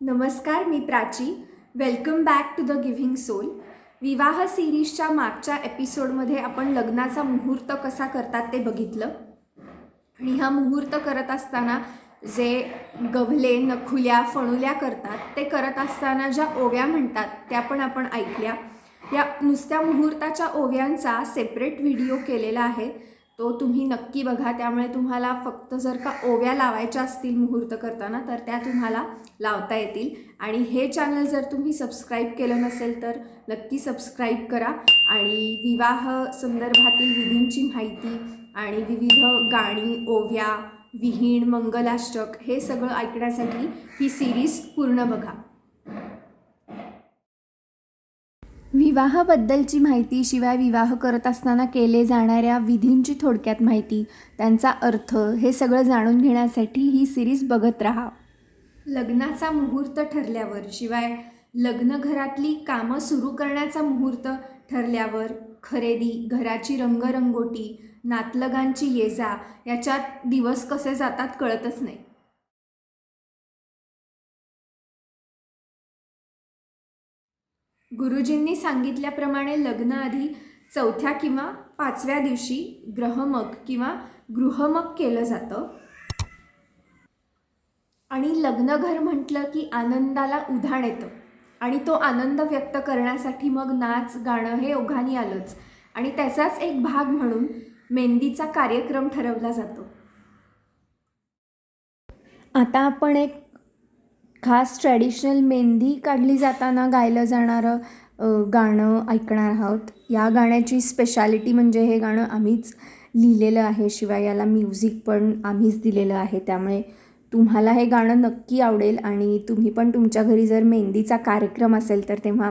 नमस्कार मी Prachi welcome back to the giving soul विवाह सिरीजच्या मागच्या एपिसोडमध्ये आपण लग्नाचा मुहूर्त कसा करतात ते बघितलं. आणि हा मुहूर्त करत असताना जे गवले नखुल्या फणुल्या करतात ते करत असताना ज्या ओव्या म्हणतात त्या पण आपण ऐकल्या. या नुसत्या मुहूर्ताच्या ओव्यांचा सेपरेट व्हिडिओ केलेला आहे. तो तुम्ही नक्की बघा. त्यामुळे तुम्हाला फक्त जर का ओव्या लावायच्या असतील मुहूर्त करताना तर त्या तुम्हाला लावता येतील. आणि हे चॅनल जर तुम्ही सबस्क्राईब केलं नसेल तर नक्की सबस्क्राईब करा. आणि विवाह संदर्भातील विधींची माहिती आणि विविध गाणी ओव्या विहीण मंगलाष्टक हे सगळं ऐकण्यासाठी ही सिरीज पूर्ण बघा. विवाहाबद्दलची माहिती शिवाय विवाह करत असताना केले जाणाऱ्या विधींची थोडक्यात माहिती त्यांचा अर्थ हे सगळं जाणून घेण्यासाठी ही सिरीज बघत राहा. लग्नाचा मुहूर्त ठरल्यावर शिवाय लग्नघरातली कामं सुरू करण्याचा मुहूर्त ठरल्यावर खरेदी घराची रंगरंगोटी नातलगांची येजा याच्यात दिवस कसे जातात कळतच नाही. गुरुजींनी सांगितल्याप्रमाणे लग्नाआधी चौथ्या किंवा पाचव्या दिवशी ग्रहमक किंवा गृहमक केलं जातं. आणि लग्नघर म्हटलं की आनंदाला उधाण येतं. आणि तो आनंद व्यक्त करण्यासाठी मग नाच गाणं हे ओघानी आलंच. आणि त्याचाच एक भाग म्हणून मेहंदीचा कार्यक्रम ठरवला जातो. आता आपण एक खास ट्रॅडिशनल मेहंदी काढली जाताना गायलं जाणारं गाणं ऐकणार आहोत. या गाण्याची स्पेशालिटी म्हणजे हे गाणं आम्हीच लिहिलेलं आहे. शिवाय याला म्युझिक पण आम्हीच दिलेलं आहे. त्यामुळे तुम्हाला हे गाणं नक्की आवडेल आणि तुम्ही पण तुमच्या घरी जर मेहंदीचा कार्यक्रम असेल तर तेव्हा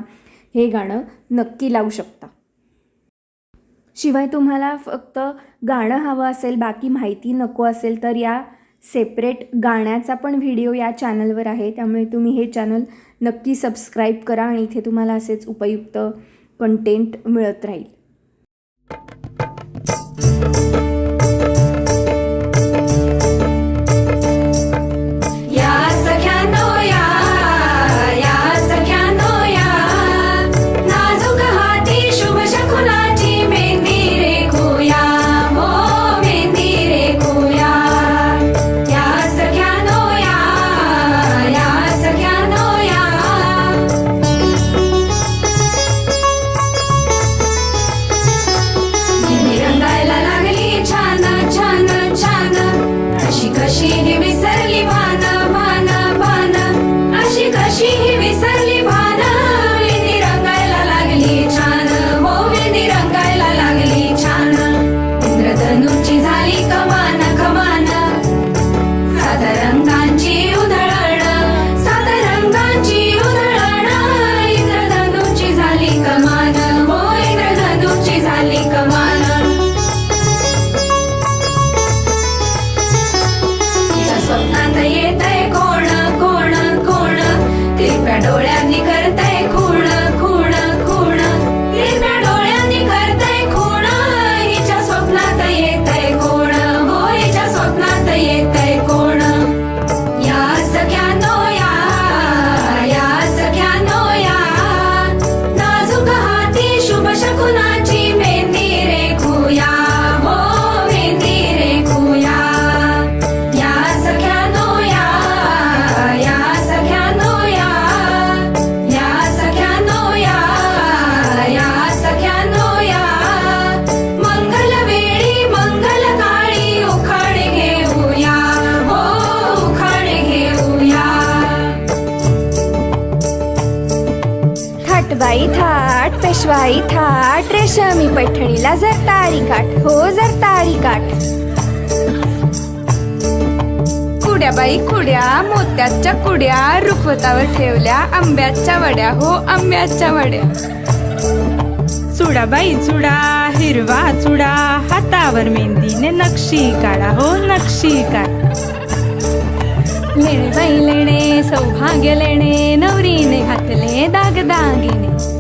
हे गाणं नक्की लावू शकता. शिवाय तुम्हाला फक्त गाणं हवं असेल बाकी माहिती नको असेल तर या सेपरेट गाण्याचा पण व्हिडिओ या चॅनलवर आहे. त्यामुळे तुम्ही हे चॅनल नक्की सबस्क्राईब करा आणि इथे तुम्हाला असेच उपयुक्त कंटेंट मिळत राहील. थाटबाई थाट पेशवाई थाट रेशमी पैठणीला जरतारी काठ हो जरतारी काठ. कुड्याबाई कुड्या मोत्याच्या कुड्या रुखवतावर ठेवल्या आंब्याच्या वड्या हो आंब्याच्या वड्या. चुडाबाई चुडा हिरवा चुडा हातावर मेहंदीने नक्षी काढा हो नक्षी काढ. मिळबाई लेणे सौभाग्य लेणे नवरीने घातले दागदागिने.